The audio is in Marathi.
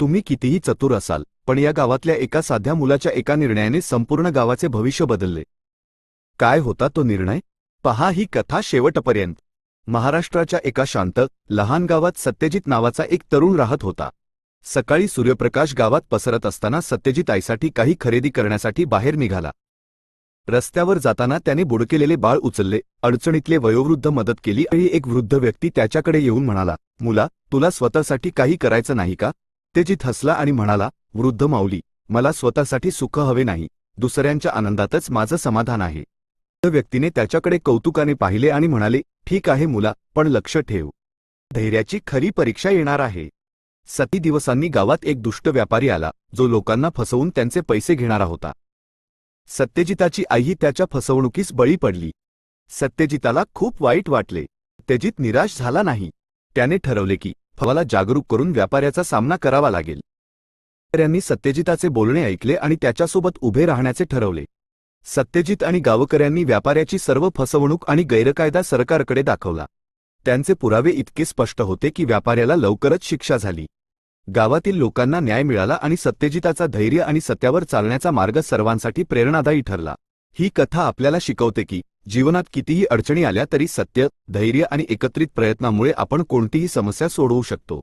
तुम्ही कितीही चतुर असाल पण या गावातल्या एका साध्या मुलाच्या एका निर्णयाने संपूर्ण गावाचे भविष्य बदलले. काय होता तो निर्णय? पहा ही कथा शेवटपर्यंत. महाराष्ट्राच्या एका शांत लहान गावात सत्यजित नावाचा एक तरुण राहत होता. सकाळी सूर्यप्रकाश गावात पसरत असताना सत्यजित आईसाठी काही खरेदी करण्यासाठी बाहेर निघाला. रस्त्यावर जाताना त्याने बुडकेलेले बाळ उचलले अडचणीतले वयोवृद्ध मदत केली. आणि एक वृद्ध व्यक्ती त्याच्याकडे येऊन म्हणाला मुला तुला स्वतःसाठी काही करायचं नाही का? तेजित हसला आणि म्हणाला वृद्ध माऊली मला स्वतःसाठी सुख हवे नाही. दुसऱ्यांच्या आनंदातच माझं समाधान आहे. वृद्ध व्यक्तीने त्याच्याकडे कौतुकाने पाहिले आणि म्हणाले ठीक आहे मुला पण लक्ष ठेव. धैर्याची खरी परीक्षा येणार आहे. सती दिवसांनी गावात एक दुष्ट व्यापारी आला जो लोकांना फसवून त्यांचे पैसे घेणारा होता. सत्यजिताची आईही त्याच्या फसवणुकीस बळी पडली. सत्यजिताला खूप वाईट वाटले. सत्यजित निराश झाला नाही. त्याने ठरवले की फवाला जागरूक करून व्यापाऱ्याचा सामना करावा लागेल. व्यापाऱ्यांनी सत्यजिताचे बोलणे ऐकले आणि त्याच्यासोबत उभे राहण्याचे ठरवले. सत्यजित आणि गावकऱ्यांनी व्यापाऱ्याची सर्व फसवणूक आणि गैरकायदा सरकारकडे दाखवला. त्यांचे पुरावे इतके स्पष्ट होते की व्यापाऱ्याला लवकरच शिक्षा झाली. गावातील लोकांना न्याय मिळाला आणि सत्यजिताचा धैर्य आणि सत्यावर चालण्याचा मार्ग सर्वांसाठी प्रेरणादायी ठरला. ही कथा आपल्याला शिकवते की जीवनात कितीही अडचणी आल्या तरी सत्य धैर्य आणि एकत्रित प्रयत्नामुळे आपण कोणतीही समस्या सोडवू शकतो.